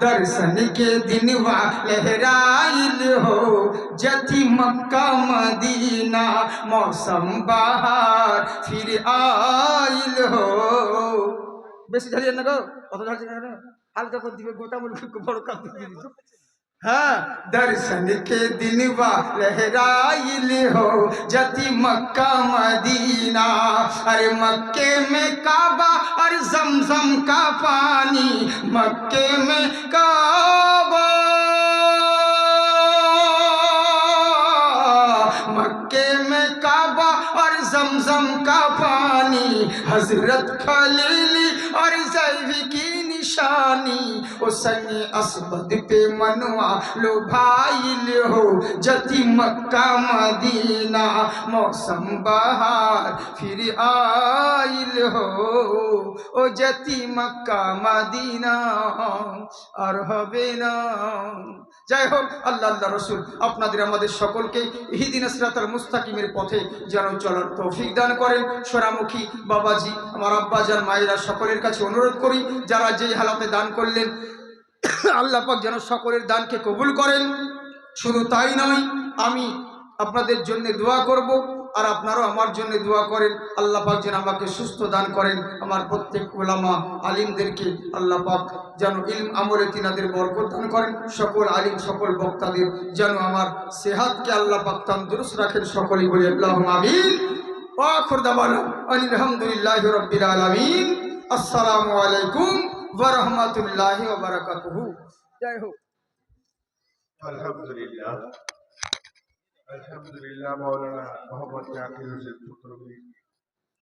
दर्शन के दिन लहराइल हो जति मक्का मदीना मौसम बहार फिर आइल हो বেশি ঝালিয়ে না গো অত ঝালছে না হালকা করে দিবে গোটা মুখ বড় কাপ দিয়ে দিত हाँ। दर्शन के दिन वा हो, जति मक्का मदीना। अरे मक्के में काबा और जमजम का पानी, मक्के में काबा। मक्के में काबा और जमजम का पानी, हज़रत खलीली और जैवी की निशानी, ओ सनी असबद पे मनवा, लो भाईल हो जति मक्का मदीना, मौसम बहार, फिर आइल हो ও জাতি মক্কা, মদিনা, আর হবে না। যাই হোক, আল্লাহ আল্লাহ রসুল আপনাদের, আমাদের সকলকে ইহিদিন সিরাতাল মুস্তাকিমের পথে যেন চলার তৌফিক দান করেন। সোনামুখী বাবাজি, আমার আব্বা আব্বাজান, মায়েরা সকলের কাছে অনুরোধ করি, যারা যেই হালাতে দান করলেন, আল্লাহ পাক যেন সকলের দানকে কবুল করেন। শুধু তাই নয়, আমি আপনাদের জন্য দোয়া করব। আর আপনারাও আমার জন্য দোয়া করেন। আল্লাহ পাক যেন আমাকে সুস্থ দান করেন। আমার প্রত্যেক ওলামা আলিমদেরকে আল্লাহ পাক যেন ইলম আমলে তিনাদের বরকত দান করেন। সকল আলিম সকল বক্তাদের যেন আমার সেহাতকে আল্লাহ পাক তন্দুরুস্ত রাখেন। সকলেই বলি আল্লাহ আমিন। আলহামদুলিল্লাহ রব্বিল আলামিন। আসসালামু আলাইকুম ওয়া রাহমাতুল্লাহি ওয়া বারাকাতুহু। জয় হোক। আলহামদুলিল্লাহ। الحمد الحمدللہ مولانا محمد یاقر حسین پتروی